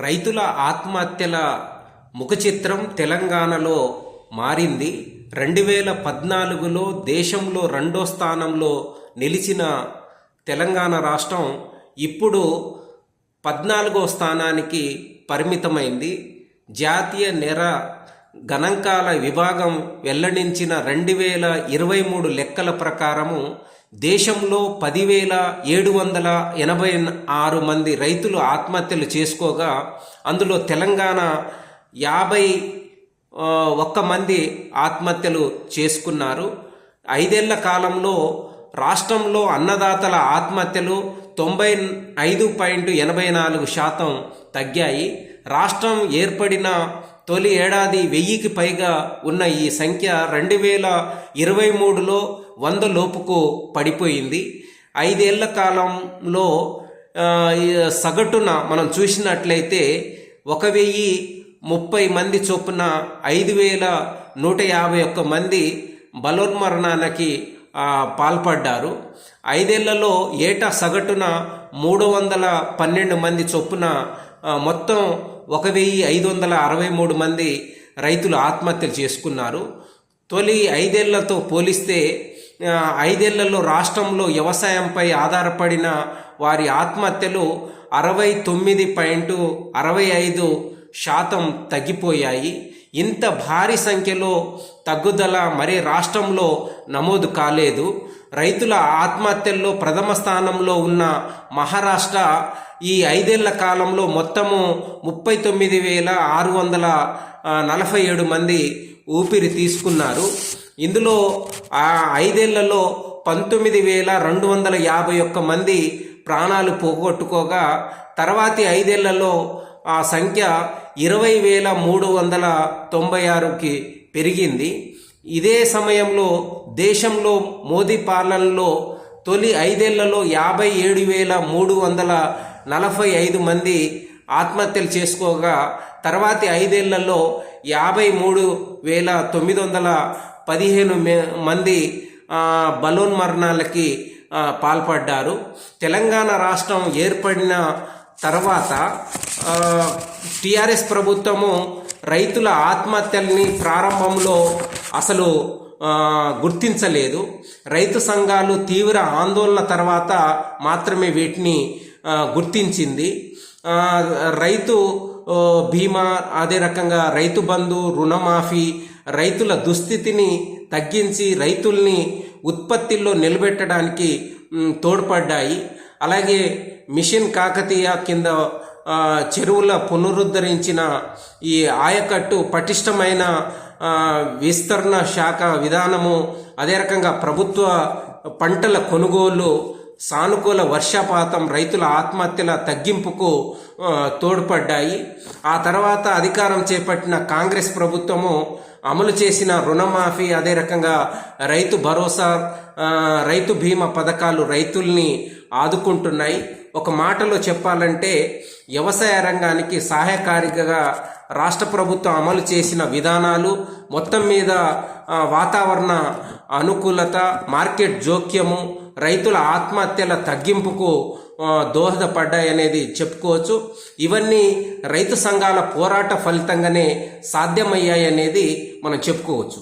రైతుల ఆత్మహత్యల ముఖ చిత్రం తెలంగాణలో మారింది. రెండు వేల పద్నాలుగులో దేశంలో రెండో స్థానంలో నిలిచిన తెలంగాణ రాష్ట్రం ఇప్పుడు పద్నాలుగో స్థానానికి పరిమితమైంది. జాతీయ నెర గణాంకాల విభాగం వెల్లడించిన రెండు వేల ఇరవై మూడు లెక్కల ప్రకారము దేశంలో పదివేల ఏడు వందల ఎనభై ఆరు మంది రైతులు ఆత్మహత్యలు చేసుకోగా అందులో తెలంగాణ యాభై ఒక్క మంది ఆత్మహత్యలు చేసుకున్నారు. ఐదేళ్ళ కాలంలో రాష్ట్రంలో అన్నదాతల ఆత్మహత్యలు తొంభై ఐదు పాయింట్ ఎనభై నాలుగు శాతం తగ్గాయి. రాష్ట్రం ఏర్పడిన తొలి ఏడాది వెయ్యికి పైగా ఉన్న ఈ సంఖ్య రెండు వేల ఇరవై మూడులో వంద లోపుకు పడిపోయింది. ఐదేళ్ళ కాలంలో సగటున మనం చూసినట్లయితే ఒక వెయ్యి ముప్పై మంది చొప్పున ఐదు వేల నూట యాభై ఒక్క మంది బలోన్మరణానికి పాల్పడ్డారు. ఐదేళ్ళలో ఏటా సగటున మూడు వందల పన్నెండు మంది చొప్పున మొత్తం ఒక వెయ్యి ఐదు వందల అరవై మూడు మంది రైతులు ఆత్మహత్యలు చేసుకున్నారు. తొలి ఐదేళ్ళతో పోలిస్తే ఐదేళ్ళలో రాష్ట్రంలో వ్యవసాయంపై ఆధారపడిన వారి ఆత్మహత్యలు అరవై తొమ్మిది పాయింట్ అరవై ఐదు శాతం తగ్గిపోయాయి. ఇంత భారీ సంఖ్యలో తగ్గుదల మరే రాష్ట్రంలో నమోదు కాలేదు. రైతుల ఆత్మహత్యల్లో ప్రథమ స్థానంలో ఉన్న మహారాష్ట్ర ఈ ఐదేళ్ళ కాలంలో మొత్తము ముప్పై తొమ్మిది వేల ఆరు వందల నలభై ఏడు మంది ఊపిరి తీసుకున్నారు. ఇందులో ఆ ఐదేళ్ళలో పంతొమ్మిది వేల రెండు వందల యాభై ఒక్క మంది ప్రాణాలు పోగొట్టుకోగా తర్వాతి ఐదేళ్ళలో ఆ సంఖ్య ఇరవై వేల మూడు వందల తొంభై ఆరుకి పెరిగింది. ఇదే సమయంలో దేశంలో మోదీ పాలనలో తొలి ఐదేళ్ళలో యాభై ఏడు వేల మూడు వందల నలభై ఐదు మంది ఆత్మహత్యలు చేసుకోగా తర్వాతి ఐదేళ్ళలో యాభై మూడు వేల తొమ్మిది వందల పదిహేను మంది బలూన్ మరణాలకి పాల్పడ్డారు. తెలంగాణ రాష్ట్రం ఏర్పడిన తర్వాత టిఆర్ఎస్ ప్రభుత్వము రైతుల ఆత్మహత్యల్ని ప్రారంభంలో అసలు గుర్తించలేదు. రైతు సంఘాలు తీవ్ర ఆందోళన తర్వాత మాత్రమే వీటిని గుర్తించింది. రైతు బీమా అదే రకంగా రైతు బంధు రుణమాఫీ రైతుల దుస్థితిని తగ్గించి రైతుల్ని ఉత్పత్తిలో నిలబెట్టడానికి తోడ్పడ్డాయి. అలాగే మిషన్ కాకతీయ కింద చెరువుల పునరుద్ధరించిన ఈ ఆయకట్టు పటిష్టమైన విస్తరణ శాఖ విధానము అదే రకంగా ప్రభుత్వ పంటల కొనుగోలు సానుకూల వర్షపాతం రైతుల ఆత్మహత్యల తగ్గింపుకు తోడ్పడ్డాయి. ఆ తర్వాత అధికారం చేపట్టిన కాంగ్రెస్ ప్రభుత్వము అమలు చేసిన రుణమాఫీ అదే రకంగా రైతు భరోసా రైతు బీమా పథకాలు రైతుల్ని ఆదుకుంటున్నాయి. ఒక మాటలో చెప్పాలంటే వ్యవసాయ రంగానికి సహాయకారిగా రాష్ట్ర ప్రభుత్వం అమలు చేసిన విధానాలు మొత్తం మీద వాతావరణ అనుకూలత మార్కెట్ జోక్యము రైతుల ఆత్మహత్యల తగ్గింపుకు దోహదపడ్డాయి అనేది చెప్పుకోవచ్చు. ఇవన్నీ రైతు సంఘాల పోరాట ఫలితంగానే సాధ్యమయ్యాయి అనేది మనం చెప్పుకోవచ్చు.